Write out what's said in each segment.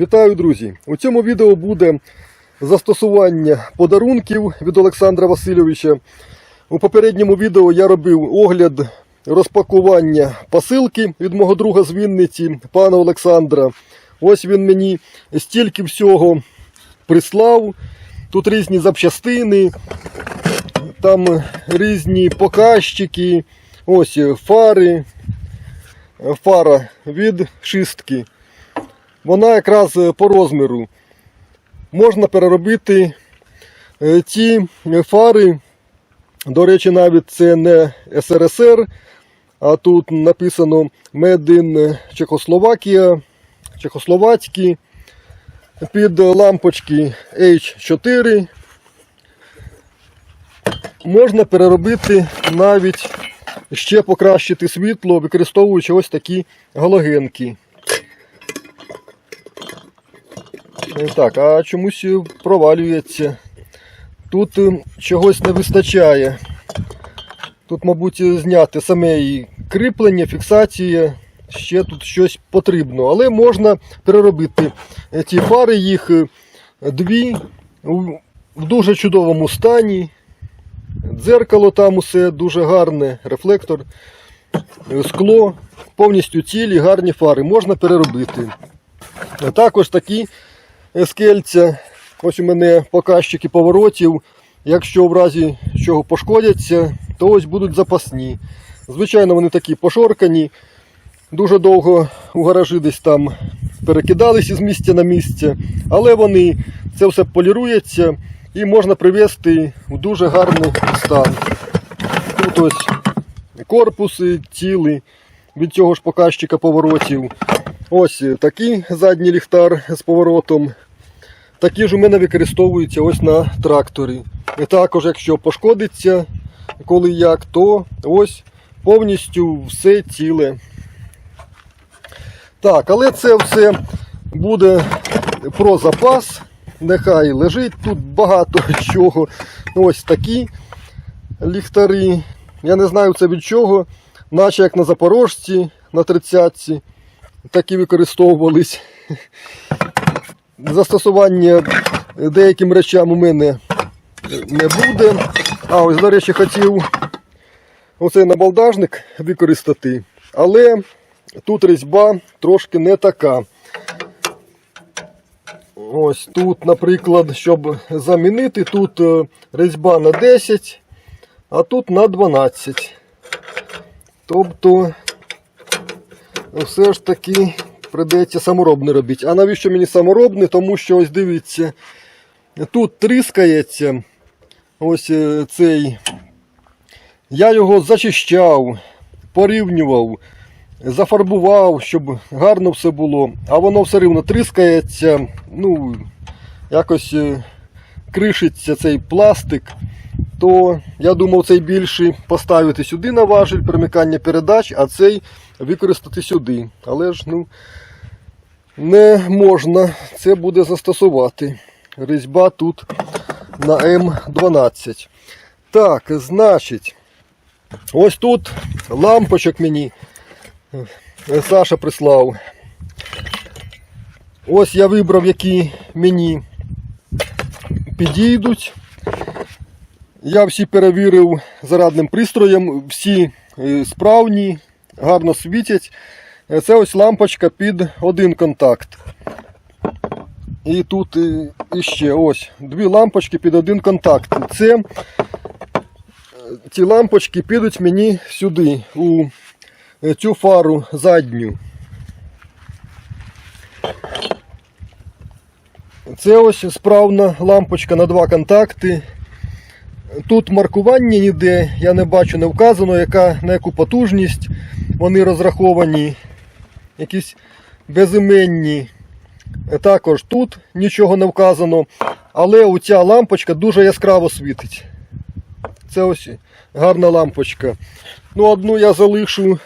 Вітаю, друзі! У цьому відео буде застосування подарунків від Олександра Васильовича. У попередньому відео я робив огляд розпакування посилки від мого друга з Вінниці, пана Олександра. Ось він мені стільки всього прислав. Тут різні запчастини, там різні показчики, ось фари, фара від шістки. Вона якраз е, по розміру. Можна переробити е, ті фари. До речі, навіть це не СРСР, а тут написано in Чехословакія, Чехословацькі. Під лампочки H4. Можна переробити навіть ще покращити світло, використовуючи ось такі галогенки. Так, а чомусь е, провалюється. Тут е, чогось не вистачає. Тут, мабуть, е, зняти саме і кріплення, фіксація. Ще тут щось потрібно. Але можна переробити ті фари, їх дві в дуже чудовому стані. Дзеркало там усе дуже гарне, рефлектор, скло, повністю цілі, гарні фари. Можна переробити. Також такі скельця. Ось у мене показчики поворотів. Якщо в разі чого пошкодяться, то ось будуть запасні. Звичайно, вони такі пошоркані. Дуже довго у гаражі десь там перекидались із місця на місце, але вони це все полірується і можна привести в дуже гарний стан. Тут ось корпуси ціли від цього ж показчика поворотів. Ось такий задній ліхтар з поворотом. Такі ж у мене використовуються ось на тракторі. І також, якщо пошкодиться коли як, то ось повністю все ціле. Так, але це все буде про запас. Нехай лежить тут багато чого. Ось такі ліхтари. Я не знаю це від чого, наче як на Запорожці, на 30-ці. Такі використовувались. Застосування деяким речам у мене не буде. А ось, до речі, хотів оцей набалдажник використати, але тут різьба трошки не така. Ось тут, наприклад, щоб замінити, тут е, різьба на 10, а тут на 12. Тобто, все ж таки придеться саморобне робити. А навіщо мені саморобне? Тому що ось дивіться, тут тріскається ось е, цей. Я його зачищав, порівнював, зафарбував, щоб гарно все було. А воно все рівно тріскається, ну, якось е, кришиться цей пластик. То я думав цей більший поставити сюди на важіль перемикання передач, а цей використати сюди. Але ж ну, не можна це буде застосувати. Різьба тут на М12. Так, значить, ось тут лампочок мені е, Саша прислав. Ось я вибрав, які мені підійдуть. Я всі перевірив зарадним пристроєм, всі е, справні, гарно світять. Е, Це ось лампочка під один контакт. І тут е, іще ось дві лампочки під один контакт. Це ці лампочки підуть мені сюди, у цю фару задню. Це ось справна лампочка на два контакти. Тут маркування ніде, я не бачу, не вказано, яка, на яку потужність вони розраховані. Якісь безіменні. Також тут нічого не вказано, але оця лампочка дуже яскраво світить. Це ось гарна лампочка. Ну, одну я залишу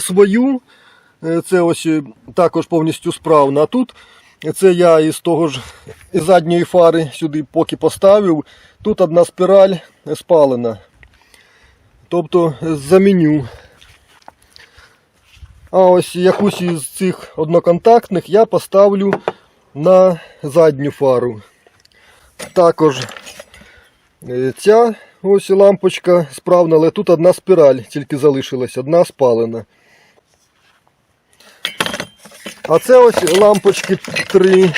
свою. Е, Це ось е, також повністю справна. А тут це я із того ж із задньої фари сюди поки поставив. Тут одна спіраль спалена. Тобто заміню. А ось якусь із цих одноконтактних я поставлю на задню фару. Також е, ця ось лампочка справна, але тут одна спіраль тільки залишилась, одна спалена. А це ось лампочки три.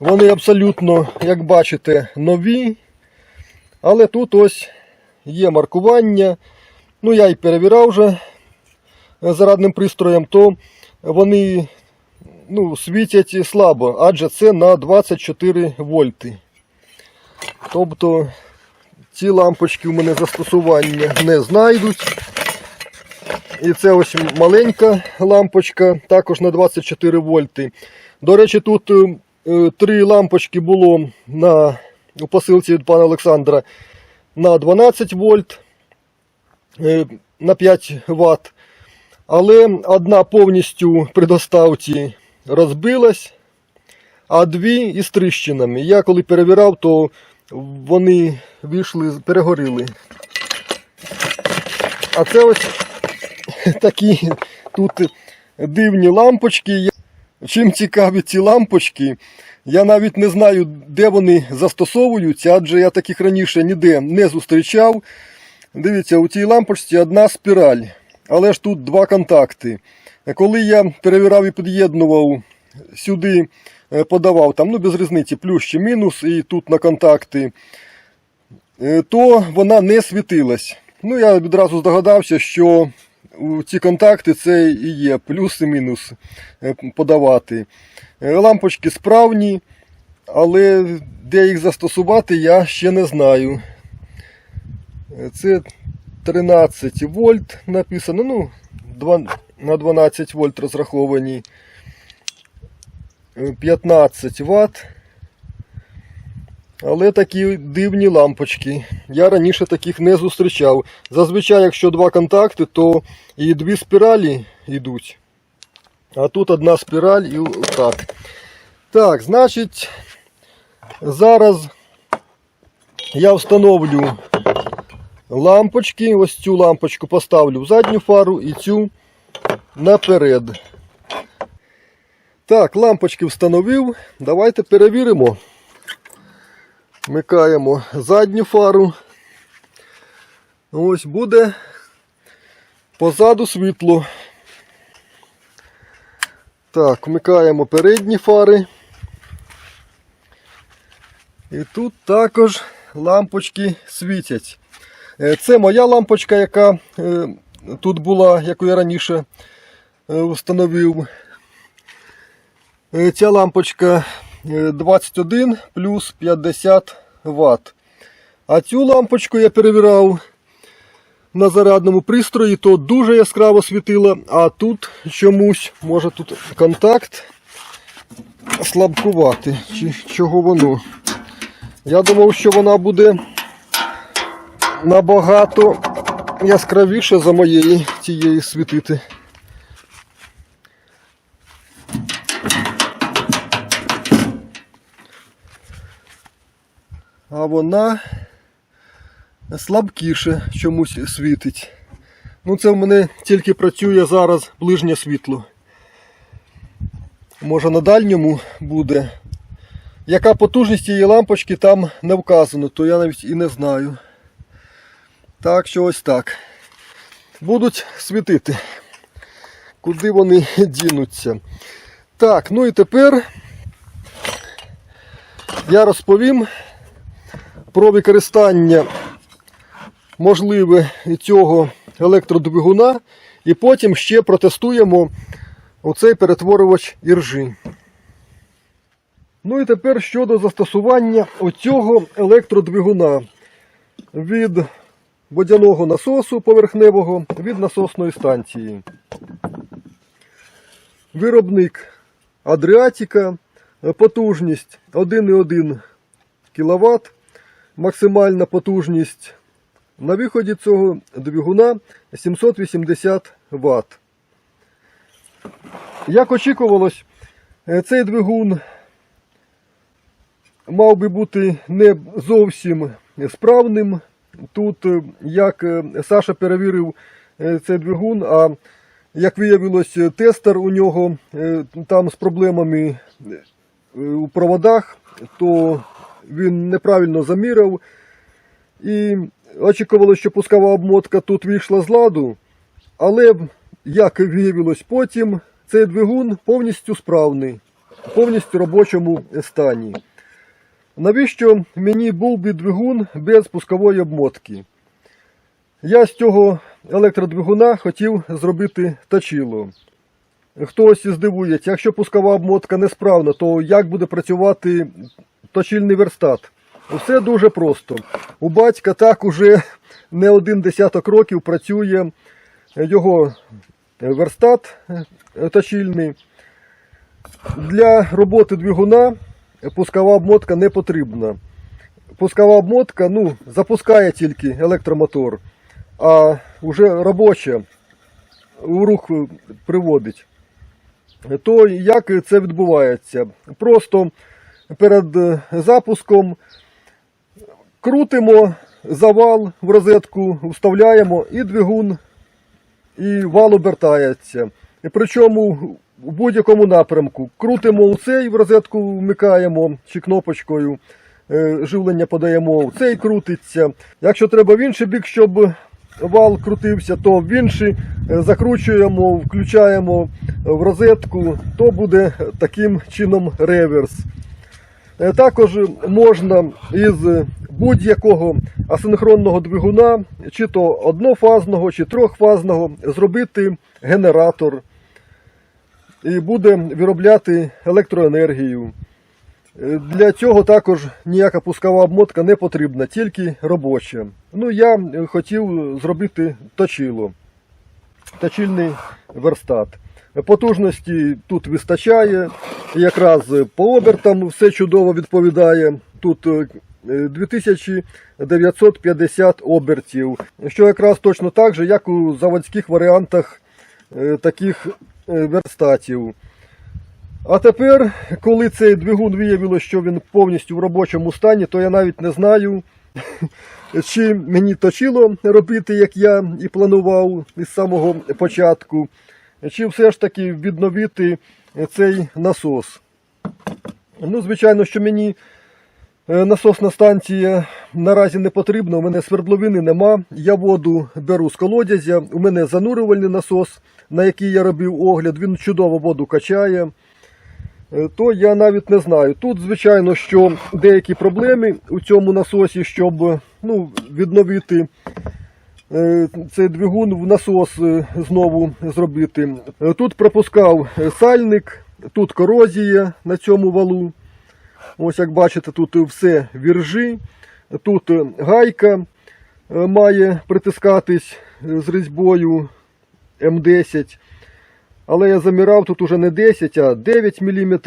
Вони абсолютно, як бачите, нові. Але тут ось є маркування. Ну, я і перевіряв вже зарадним пристроєм, то вони ну, світять слабо, адже це на 24 вольти. Тобто ці лампочки у мене застосування не знайдуть. І це ось маленька лампочка, також на 24 вольти. До речі, тут е, е, три лампочки було на, у посилці від пана Олександра на 12 вольт, е, на 5 Вт. Але одна повністю при доставці розбилась, а дві із тріщинами. Я коли перевіряв, то вони вийшли, перегоріли. А це ось такі тут дивні лампочки. Чим цікаві ці лампочки, я навіть не знаю, де вони застосовуються, адже я таких раніше ніде не зустрічав. Дивіться, у цій лампочці одна спіраль, але ж тут два контакти. Коли я перевіряв і під'єднував сюди, е, подавав там, ну без різниці, плюс чи мінус, і тут на контакти, е, то вона не світилась. Ну, я відразу здогадався, що ці контакти це і є плюс і мінус е, подавати. Е, Лампочки справні, але де їх застосувати, я ще не знаю. Е, Це 13 вольт написано, ну, два- на 12 вольт розраховані. Е, 15 Вт. Але такі дивні лампочки. Я раніше таких не зустрічав. Зазвичай, якщо два контакти, то і дві спіралі йдуть. А тут одна спіраль і так. Так, значить, зараз я встановлю лампочки. Ось цю лампочку поставлю в задню фару і цю наперед. Так, лампочки встановив. Давайте перевіримо. Вмикаємо задню фару. Ось буде позаду світло. Так, вмикаємо передні фари. І тут також лампочки світять. Е, Це моя лампочка, яка е, тут була, яку я раніше встановив. Е, Ця лампочка 21 плюс 50 Вт. А цю лампочку я перевіряв на зарядному пристрої, то дуже яскраво світила, а тут чомусь, може тут контакт слабкувати, чи чого воно. Я думав, що вона буде набагато яскравіше за моєї цієї світити. А вона слабкіше чомусь світить. Ну, це в мене тільки працює зараз ближнє світло. Може на дальньому буде. Яка потужність цієї лампочки там не вказано, то я навіть і не знаю. Так що ось так. Будуть світити. Куди вони дінуться. Так, ну і тепер я розповім про використання можливе цього електродвигуна, і потім ще протестуємо оцей перетворювач іржі. Ну і тепер щодо застосування оцього електродвигуна від водяного насосу поверхневого від насосної станції. Виробник Адріатіка, потужність 1,1 кВт, максимальна потужність на виході цього двигуна 780 Вт. Як очікувалось, е, цей двигун мав би бути не зовсім справним. Тут, е, як е, Саша перевірив цей двигун, а Як виявилось, тестер у нього там з проблемами у проводах, то він неправильно заміряв. І очікувало, що пускова обмотка тут вийшла з ладу. Але, як виявилось потім, цей двигун повністю справний, повністю робочому стані. Навіщо мені був би двигун без пускової обмотки? Я з цього електродвигуна хотів зробити точило. Хтось здивується, якщо пускова обмотка несправна, то як буде працювати точильний верстат? Все дуже просто. У батька так уже не один десяток років працює його верстат е, точильний. Для роботи двигуна пускова обмотка не потрібна. Пускова обмотка ну, запускає тільки електромотор, а вже робоча у рух приводить. То як це відбувається? Просто перед е, запуском крутимо завал в розетку, вставляємо і двигун, і вал обертається. І причому в будь-якому напрямку. Крутимо у цей в розетку вмикаємо чи кнопочкою, е, живлення подаємо, у цей крутиться. Якщо треба в інший бік, щоб вал крутився, то в інший е, закручуємо, включаємо в розетку, то буде таким чином реверс. Е, Також можна із будь-якого асинхронного двигуна, чи то однофазного, чи трьохфазного, зробити генератор і буде виробляти електроенергію. Е, Для цього також ніяка пускова обмотка не потрібна, тільки робоча. Ну, я хотів зробити точило, точильний верстат. Потужності тут вистачає, якраз по обертам все чудово відповідає. Тут е, 2950 обертів, що якраз точно так же, як у заводських варіантах е, таких е, верстатів. А тепер, коли цей двигун виявилося, що він повністю в робочому стані, то я навіть не знаю, чи мені точило робити, як я і планував із самого початку, чи все ж таки відновити цей насос. Ну, звичайно, що мені е, насосна станція наразі не потрібна, у мене свердловини нема. Я воду беру з колодязя, у мене занурювальний насос, на який я робив огляд, він чудово воду качає. Е, То я навіть не знаю. Тут, звичайно, що деякі проблеми у цьому насосі, щоб ну, відновити цей двигун в насос е, знову зробити. Е, Тут пропускав е, сальник, тут корозія на цьому валу. Ось як бачите, тут все віржі, тут е, гайка е, має притискатись е, з різьбою М10. Але я замірав тут уже не 10, а 9 мм.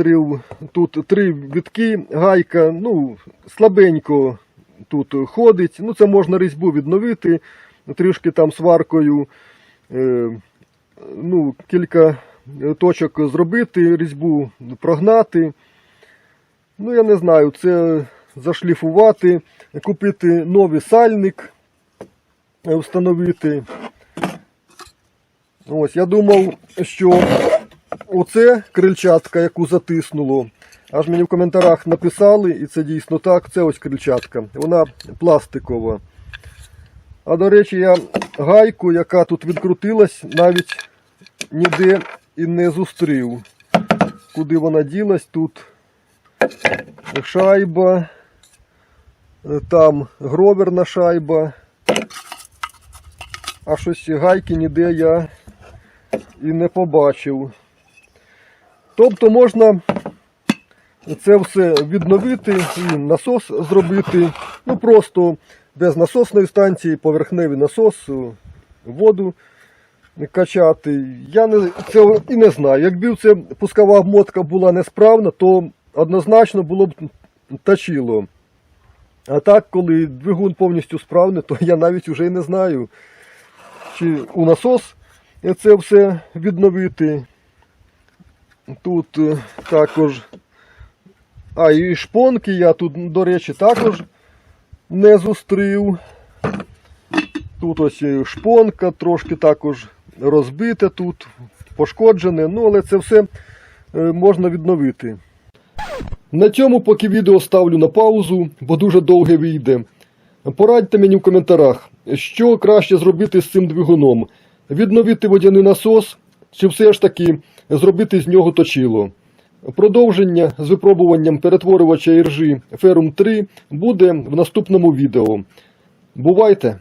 Тут три вітки, гайка, ну, слабенько тут ходить. Ну, це можна різьбу відновити, трішки там сваркою. Е, ну, кілька точок зробити, різьбу прогнати. Ну, я не знаю, це зашліфувати, купити новий сальник, е, встановити. Ось, я думав, що оце крильчатка, яку затиснуло. Аж мені в коментарях написали, і це дійсно так, це ось крильчатка. Вона пластикова. А до речі, я гайку, яка тут відкрутилась, навіть ніде і не зустрів. Куди вона ділась тут? Шайба, е, там гроверна шайба. А щось гайки ніде я і не побачив. Тобто можна це все відновити і насос зробити. Ну просто без насосної станції, поверхневий насос, е, воду качати. Я не, цього і не знаю. Якби це пускова обмотка була несправна, то однозначно було б точило. А так, коли двигун повністю справний, то я навіть вже і не знаю, чи у насос це все відновити. Тут е, також. А, і шпонки я тут, до речі, також не зустрів. Тут ось шпонка, трошки також розбите тут, пошкоджене, ну але це все е, можна відновити. На цьому поки відео ставлю на паузу, бо дуже довге вийде. Порадьте мені в коментарях, що краще зробити з цим двигуном: відновити водяний насос, чи все ж таки зробити з нього точило. Продовження з випробуванням перетворювача іржі Ferrum 3 буде в наступному відео. Бувайте!